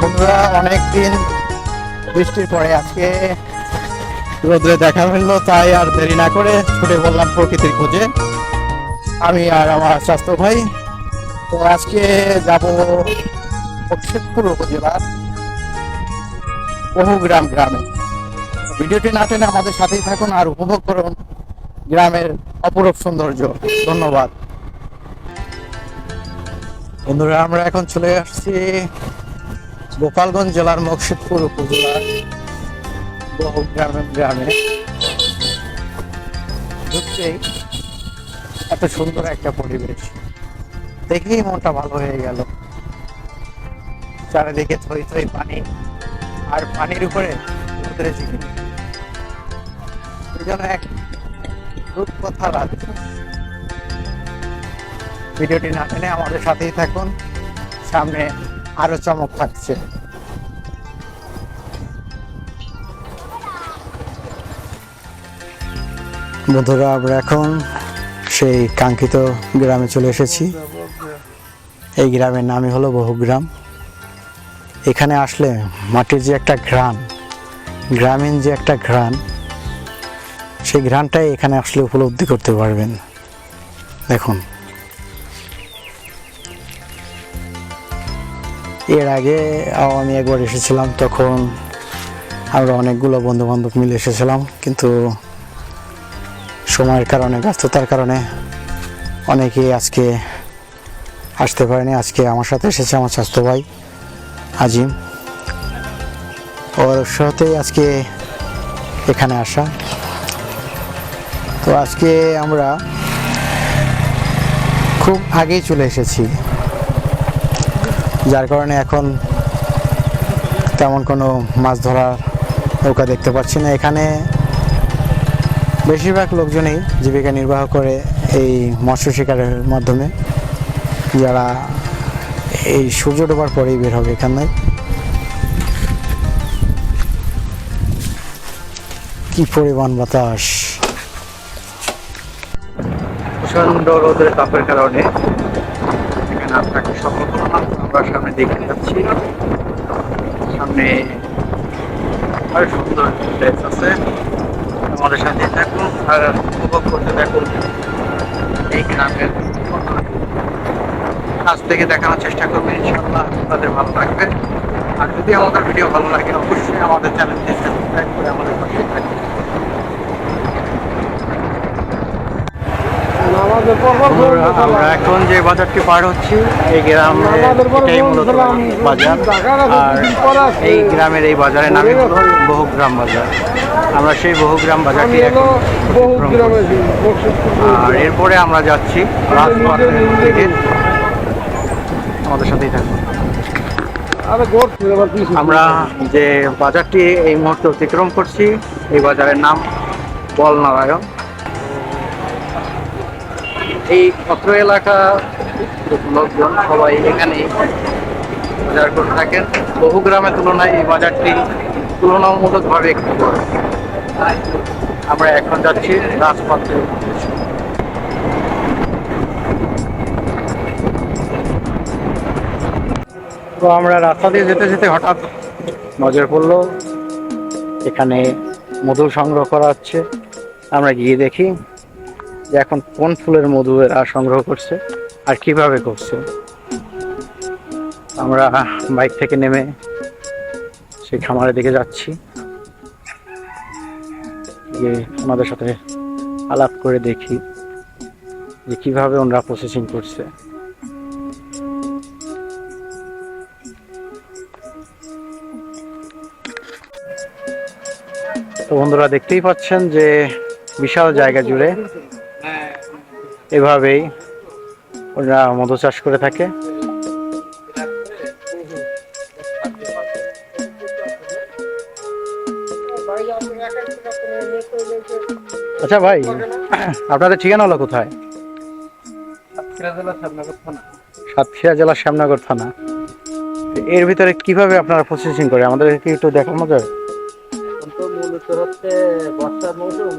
বন্ধুরা অনেক দিন বৃষ্টির পরে আজকে রোদ্রে দেখা মিললো, তাই আর দেরি না করে ছুটে বললাম প্রকৃতির খোঁজে। আমি আর আমার স্বাস্থ্য ভাই। তো আজকে যাব শেখপুর উপজেলার বহুগ্রাম গ্রামে। ভিডিওটি না টেনে আমাদের সাথেই থাকুন আর উপভোগ করুন গ্রামের অপরূপ সৌন্দর্য। ধন্যবাদ। বন্ধুরা, আমরা এখন চলে আসছি গোপালগঞ্জ জেলার মকসিদপুর উপজেলার বহুগ্রামে গ্রামে ঢুকতেই এত সুন্দর একটা পরিবেশ। দেখেই মনটা ভালো হয়ে গেল। চারিদিকে থই থই পানি, আর পানির উপরে সমুদ্রে চিকেন জন্য এক রূপকথা রাজ্য ভিডিওটি না টেনে আমাদের সাথেই থাকুন। সামনে আরও চমক থাকছে বন্ধুরা, আমরা এখন সেই কাঙ্ক্ষিত গ্রামে চলে এসেছি। এই গ্রামের নামই হলো বহুগ্রাম। এখানে আসলে মাটির যে একটা ঘ্রাণ, গ্রামীণ যে একটা ঘ্রাণ, সেই ঘ্রাণটাই এখানে আসলে উপলব্ধি করতে পারবেন। দেখুন। এর আগে আমি একবার এসেছিলাম, তখন আমরা অনেকগুলো বন্ধু বান্ধব মিলে এসেছিলাম, কিন্তু সময়ের কারণে, ব্যস্ততার কারণে অনেকেই আজকে আসতে পারেনি। আজকে আমার সাথে এসেছে আমার স্বাস্থ্য ভাই আজিম। ওর সাথেই আজকে এখানে আসা। তো আজকে আমরা খুব আগেই চলে এসেছি। যার কারণে এখন তেমন কোনো মাছ ধরার নৌকা দেখতে পাচ্ছি না। এখানে বেশিরভাগ লোকজনই জীবিকা নির্বাহ করে এই মৎস্য শিকারের মাধ্যমে। যারা এই সূর্য ডোবার পরেই বের হবে এখানে। কি পরিমাণ বাতাস। রোদের তাপের কারণে এখানে আপনাকে সম্ভব হলো না আমরা সামনে দেখতে পাচ্ছি। সামনে আর সুন্দর প্লেস আছে। আমাদের সাথে থাকুন আর উপভোগ করতে থাকুন এই গ্রামের কাছ থেকে দেখানোর চেষ্টা করবেন ইনশাআল্লাহ আপনাদের ভালো লাগবে। আর যদি আমাদের ভিডিও ভালো লাগে, অবশ্যই আমাদের চ্যানেলটি সাবস্ক্রাইব করে আমাদের পাশে থাকবেন আমরা এখন যে বাজারটি পার হচ্ছি এই গ্রামের এটাই মূলত বাজার। আর এই গ্রামের এই বাজারের নামই হলো বহুগ্রাম বাজার। আমরা সেই বহুগ্রাম বাজারটি এখন আর এরপরে আমরা যাচ্ছি রাজপথের দিকে আমাদের সাথেই থাকুন। আমরা যে বাজারটি এই মুহূর্তে অতিক্রম করছি এই বাজারের নাম বলনারায়ণ। এই অত্র এলাকা লোকজন সবাই এখানে বাজার করে থাকেন। বহু গ্রামের তুলনায় এই বাজারটি তুলনামূলকভাবে একটু বড়। আমরা এখন যাচ্ছি রাজপথে। তো আমরা রাস্তা দিয়ে যেতে যেতে হঠাৎ নজর পড়ল, এখানে মধু সংগ্রহ করা হচ্ছে। আমরা গিয়ে দেখি যে এখন কোন ফুলের মধু এরা সংগ্রহ করছে আর কীভাবে করছে। আমরা বাইক থেকে নেমে সেই খামারের দিকে যাচ্ছি। গিয়ে ওনাদের সাথে আলাপ করে দেখি যে কীভাবে ওনারা প্রসেসিং করছে। তো বন্ধুরা দেখতেই পাচ্ছেন যে বিশাল জায়গা জুড়ে এভাবেই ওরা মধু চাষ করে থাকে। আচ্ছা ভাই, আপনাদের ঠিকানা হলো কোথায়? সাতক্ষীরা জেলার শ্যামনগর থানা। এর ভিতরে কীভাবে আপনারা প্রসেসিং করে? আমাদেরকে একটু দেখানো যায়? মূলত হচ্ছে বর্ষার মৌসুম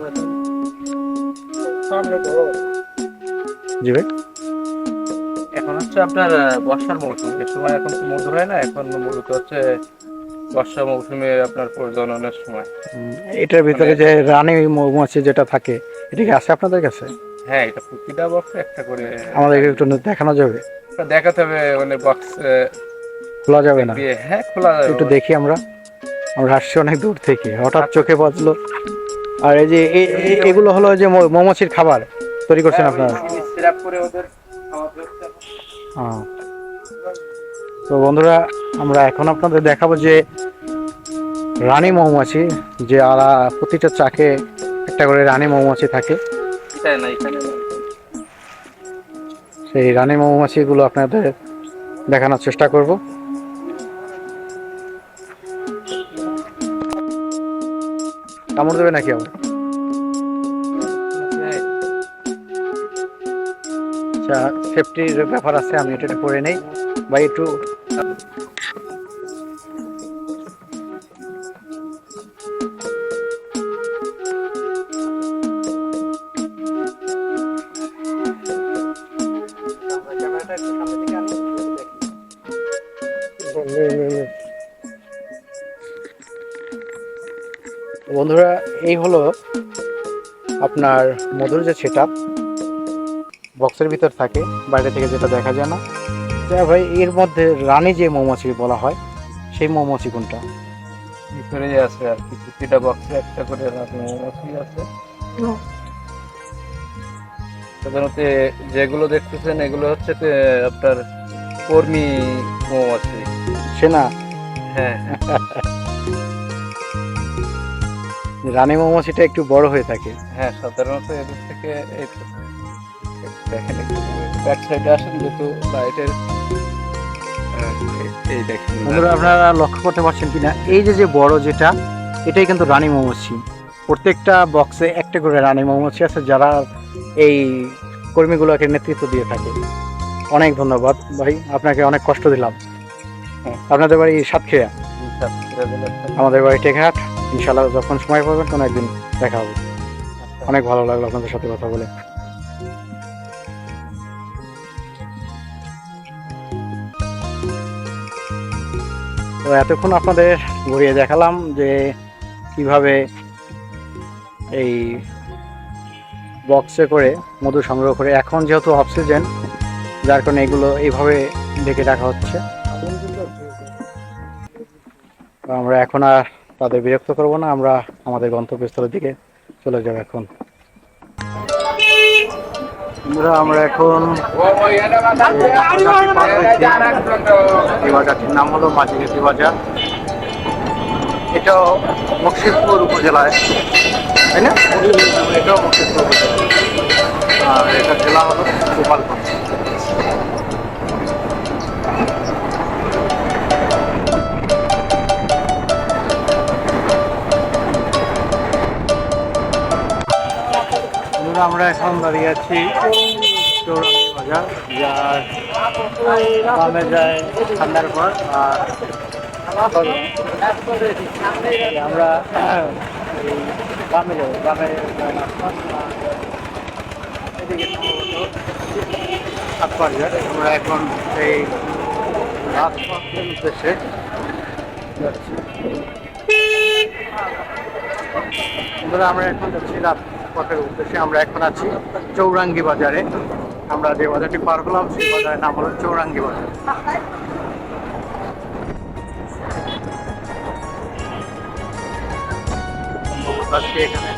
জি ভাই এখন হচ্ছে আপনার বর্ষার মৌসুম। এ সময় এখন তো মধু হয় না এখন মূলত হচ্ছে বর্ষা মৌসুমে আপনার প্রজননের সময়। এটার ভিতরে যে রানী মৌমাছি যেটা থাকে এটা কি আছে আপনাদের কাছে? হ্যাঁ এটা প্রতিটা বক্সে একটা করে আমাদেরকে একটু দেখানো যাবে? দেখাতে হবে মানে বক্স খোলা যাবে না? হ্যাঁ খোলা যাবে একটু দেখি আমরা। আমরা আসছি অনেক দূর থেকে হঠাৎ চোখে বাজলো। আর এই যে এগুলো হলো যে মৌমাছির খাবার তৈরি করছেন আপনারা? সিরাপ করে ওদের খাওয়াতে হচ্ছে। হ্যাঁ। তো বন্ধুরা আমরা এখন আপনাদের দেখাবো যে রানী মৌমাছি যে আলা প্রতিটা চাকে একটা করে রানী মৌমাছি থাকে হ্যাঁ না এখানে না। সেই রানী মৌমাছিগুলো আপনাদের দেখানোর চেষ্টা করব কামড় দেবে নাকি আবার আচ্ছা সেফটির ব্যাপার আছে, আমি এটা করে নেই। ভাই, একটু, বন্ধুরা, এই হলো আপনার মধুর যে সেট বক্সের ভিতর থাকে বাইরে থেকে যেটা দেখা যায় না। যা ভাই এর মধ্যে রানী যে মৌমাছি বলা হয় সেই মৌমাছি কোনটা? ভিতরেই আছে আর কি প্রতিটা বক্সে একটা করে রানী মৌমাছি আছে। সাধারণত যেগুলো দেখতেছেন এগুলো হচ্ছে আপনার কর্মী মৌমাছি। সেনা? হ্যাঁ। রানী মৌমাছিটা একটু বড় হয়ে থাকে। হ্যাঁ সাধারণত এদের থেকে দেখেন ব্যাক সাইডে আসেন যেহেতু লাইটের এই দেখেন বন্ধুরা আপনারা লক্ষ্য করতে পারছেন কিনা? এই যে যে বড় যেটা এটাই কিন্তু রানী মৌমাছি। প্রত্যেকটা বক্সে একটা করে রানী মৌমাছি আছে যারা এই কর্মীগুলোকে নেতৃত্ব দিয়ে থাকে। অনেক ধন্যবাদ। ভাই আপনাকে অনেক কষ্ট দিলাম। হ্যাঁ। আপনাদের বাড়ি সাতক্ষীরা? আমাদের বাড়ি টেকহাট। ইনশাল্লাহ যখন সময় পাবেন কোনো একদিন দেখা হবে। অনেক ভালো লাগল আপনাদের সাথে কথা বলে। তো এতক্ষণ আপনাদের ঘুরিয়ে দেখালাম যে কীভাবে এই বক্সে করে মধু সংগ্রহ করে। এখন যেহেতু অক্সিজেন যার কারণে এগুলো এইভাবে ঢেকে রাখা হচ্ছে। আমরা এখন আর তাদের বিরক্ত করব না, আমরা আমাদের গন্তব্যস্থলের দিকে চলে যাব এখন। বন্ধুরা, আমরা এখন বাজারটির নাম হলো মাঝিগেটি বাজার এটাও মুর্শিদপুর উপজেলায়, তাই না? এটাও মুর্শিদপুর উপজেলা আর এটা জেলা হলো গোপালগঞ্জ। আমরা এখন দাঁড়িয়ে আছি বাজার, যার যায় ঠান্ডার পর আর আমরা আমরা এখন এই যাচ্ছি। আমরা এখন যাচ্ছি রাজপথের উদ্দেশ্যে আমরা এখন আছি চৌরাঙ্গি বাজারে। আমরা যে বাজারটি পার হলাম, সেই বাজারের নাম হলো চৌরাঙ্গি বাজার। এখানে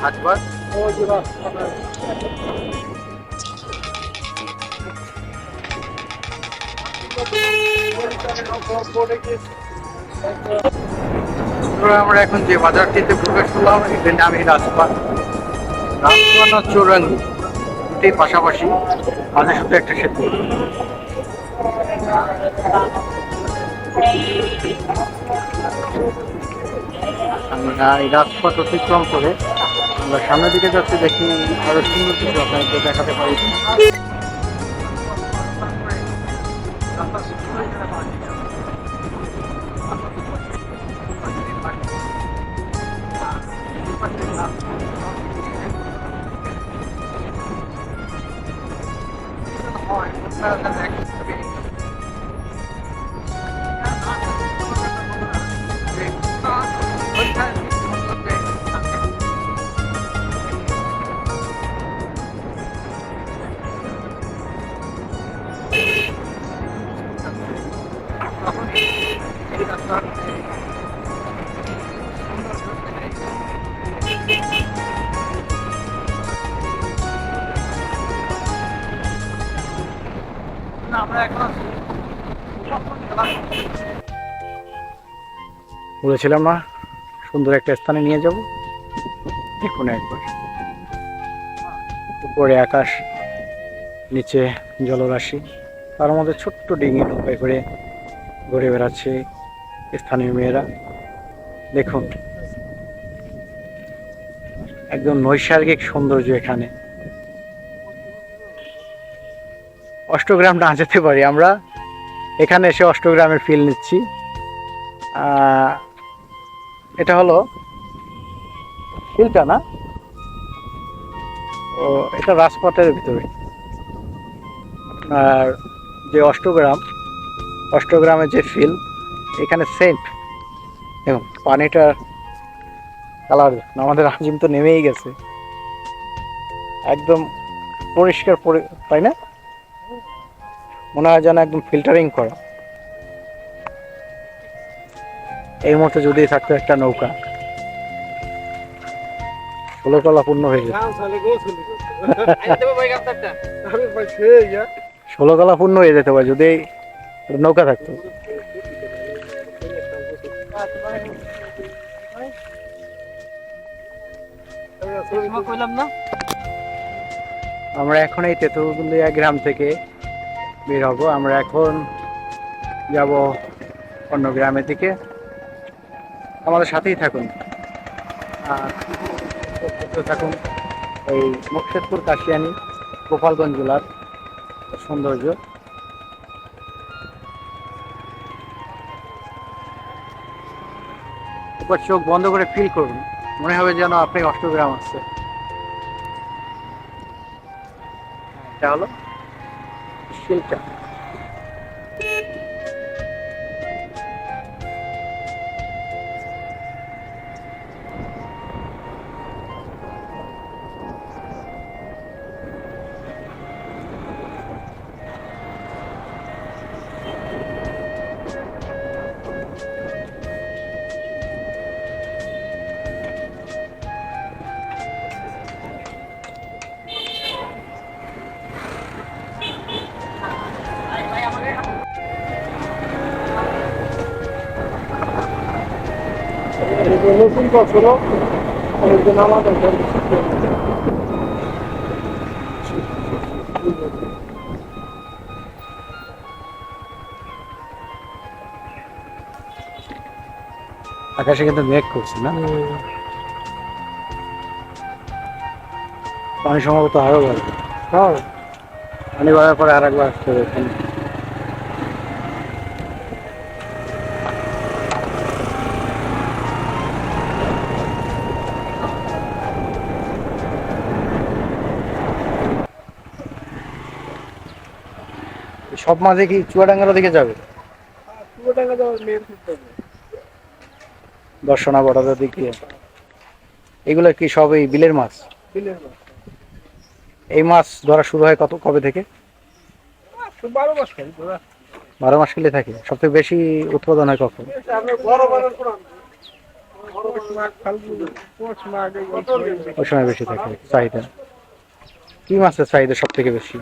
আমরা এখন যে বাজারটিতে প্রবেশ করলাম এটার আমি রাজপাট। রাজপাট আর চৌরাঙ্গি। দুটোই পাশাপাশি মাঝে শুধু একটা সেতু। আমরা এই রাজপথ অতিক্রম করে আমরা সামনের দিকে যাচ্ছি, দেখি আরও সুন্দর কিছু আপনাদের দেখাতে পারি। বলেছিলাম না, সুন্দর একটা স্থানে নিয়ে যাব। দেখুন একবার। উপরে আকাশ, নিচে জলরাশি। তার মধ্যে ছোট্ট ডিঙি নৌকায় করে ঘুরে বেড়াচ্ছে স্থানীয় মেয়েরা। দেখুন, একদম নৈসর্গিক সৌন্দর্য এখানে। অষ্টগ্রাম না যেতে পারি আমরা। এখানে এসে অষ্টগ্রামের ফিল নিচ্ছি। এটা হলো ফিলটা না ও, এটা রাজপথের ভিতরে। আর যে অষ্টগ্রাম, অষ্টগ্রামের যে ফিল এখানে সেন্ট এবং পানিটার কালার আমাদের আজিম তো নেমেই গেছে। একদম পরিষ্কার পরি- তাই না? মনে হয় যেন একদম ফিল্টারিং করা। এই মুহূর্তে যদি থাকতো একটা নৌকা। ষোলো পূর্ণ হয়ে যেত ষোলো পূর্ণ হয়ে যেতে পারে যদি নৌকা থাকতো। আমরা এখন এই তেঁতুলিয়া গ্রাম থেকে বের হব। আমরা এখন যাব অন্য গ্রামের দিকে। আমাদের সাথেই থাকুন। থাকুন এই মুর্শিদপুর কাশিয়ানি, গোপালগঞ্জ জেলার সৌন্দর্য। এবার চোখ বন্ধ করে ফিল করুন। মনে হবে যেন আপনি অষ্টগ্রাম আসছে এটা হলো শিলটা অনেকজন আমাদের আকাশে কিন্তু মেঘ করছে না? পানি সম্ভবত আরও বাড়বে। হ্যাঁ। পানি বাড়ার পরে আর একবার আসতে হবে সব মাঝে কি চুয়াডাঙ্গার দিকে যাবে? দর্শনা বড়াদের দিকে এগুলো কি সব এই বিলের মাছ? এই মাছ ধরা শুরু হয় কত কবে থেকে? বারো মাস বারো মাস খেলে থাকে। সব থেকে বেশি উৎপাদন হয় কখন? ওই সময় বেশি থাকে। চাহিদা। কি মাছের চাহিদা সব থেকে বেশি?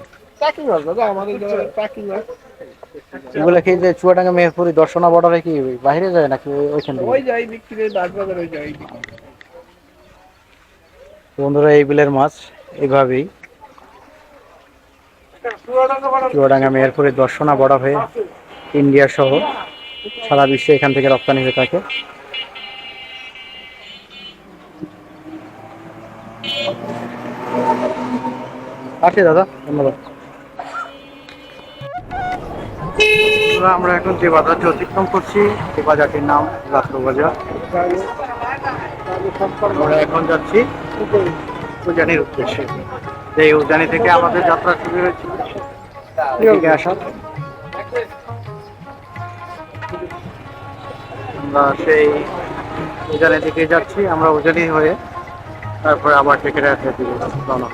এগুলো কি যে চুয়াডাঙ্গা মেহেরপুরি দর্শনা বর্ডারে কি বাইরে যায় নাকি ওই- ওইখান থেকে ওই যাই বিক্রি বাজার ওই যাই বন্ধুরা এই বিলের মাছ এইভাবেই চুয়াডাঙ্গা মেহেরপুরে দর্শনা বড় হয়ে ইন্ডিয়া সহ সারা বিশ্বে এখান থেকে রপ্তানি হয়ে থাকে। আছে দাদা ধন্যবাদ। বন্ধুরা, আমরা এখন যে বাজারটি অতিক্রম করছি এই বাজারটির নাম রাত্র বাজার। আমরা এখন যাচ্ছি উজানির উদ্দেশ্যে। এই উজানি থেকে আমাদের যাত্রা শুরু হয়েছে। আমরা সেই উজানি দিকে যাচ্ছি আমরা উজানি হয়ে তারপরে আবার টেকেরাটের দিকে রওনা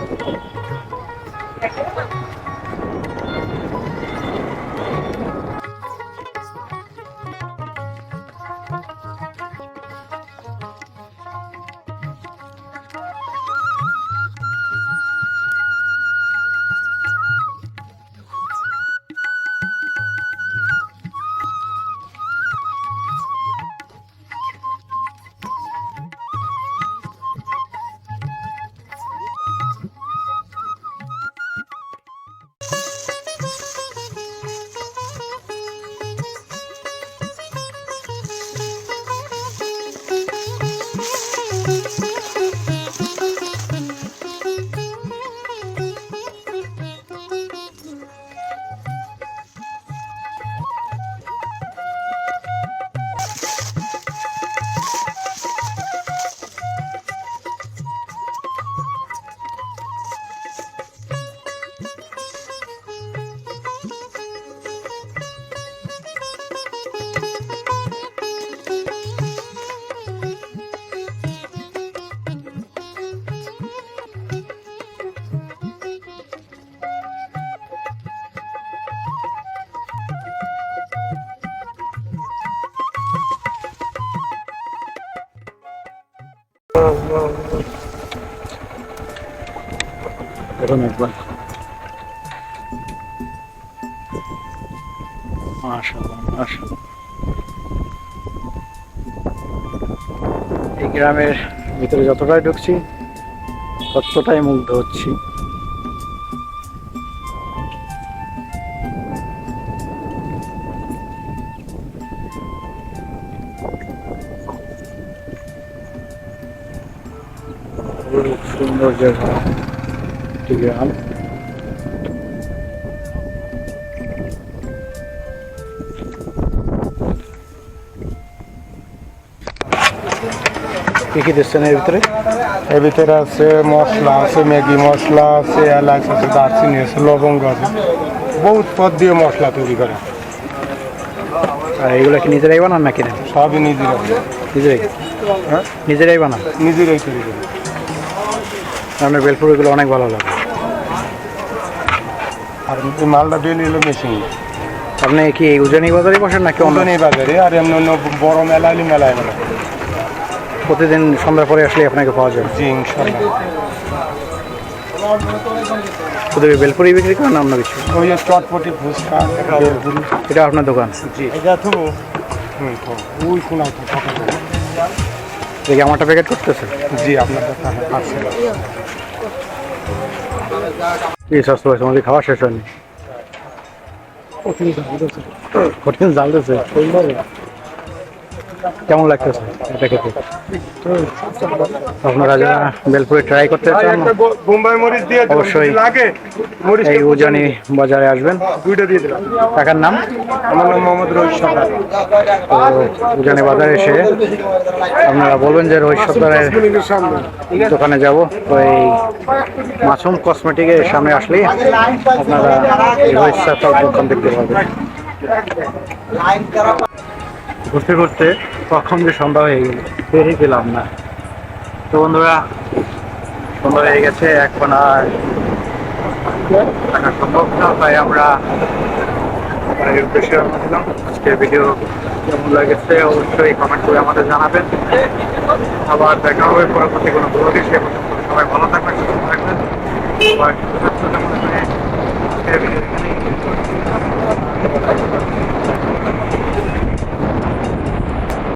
দেখুন একবার। এই গ্রামের ভিতরে যতটাই ঢুকছি ততটাই মুগ্ধ হচ্ছি দিচ্ছেন এর ভিতরে? এর ভিতরে আছে মশলা আছে ম্যাগি মশলা আছে এলাচ আছে দারচিনি আছে লবঙ্গ আছে। বহুত পদ দিয়ে মশলা তৈরি করে। আর এগুলো কি নিজেরাই বানান নাকি না? সবই নিজেরা নিজেরাই? হ্যাঁ? নিজেরাই বানান? নিজেরাই তৈরি করে। আপনার বেলপুর এগুলো অনেক ভালো লাগে। আর মালটা ডেলি হলো মেশিন আপনি কি উজানি বাজারে বসেন নাকি অন্য? অন্য বাজারে আর এমনি অন্য বড় মেলা হলে মেলায় মেলা প্রতিদিন সন্ধ্যার পরে আসলে আপনাকে পাওয়া যাবে। জি ইনশাল্লাহ বেলপুরি বিক্রি করেন অন্য কিছু? ওই যে চটপটি ফুচকা এটা আপনার দোকান? জি। এটা তো ওই শোনাও তো দেখি আমারটা প্যাকেট করতেছে। জি আপনার কথা আছে কি সস্তা হয়েছে আমাদের খাওয়া শেষ হয়নি। কঠিন জাল দিয়েছে কেমন লাগতেছে এটা খেতে আপনারা যারা বেলপুরি ট্রাই করতে চান বোম্বাই মরিচ দিয়ে অবশ্যই। লাগে মরিচ এই উজানি বাজারে আসবেন। দুইটা দিয়ে দিলাম। টাকার নাম? আমার নাম মোহাম্মদ রহিত সরকার। তো উজানি বাজারে এসে আপনারা বলবেন যে রোহিত সামনে। দোকানে যাব। তো এই মাসুম কসমেটিকের সামনে আসলেই আপনারা রোহিত সত্তর দোকান দেখতে পাবেন। ঘুরতে ঘুরতে কখন যে সন্ধ্যা হয়ে গেল বেরিয়ে পেলাম না। তো বন্ধুরা, সন্ধ্যা হয়ে গেছে, এখন আর থাকা সম্ভব না, তাই আমরা উদ্দেশ্যে রওনা আজকের ভিডিও কেমন লাগেছে অবশ্যই কমেন্ট করে আমাদের জানাবেন। আবার দেখা হবে পরবর্তী কোনো ব্লগে সে সবাই ভালো থাকবেন, সুস্থ থাকবেন। সবাই সুস্থ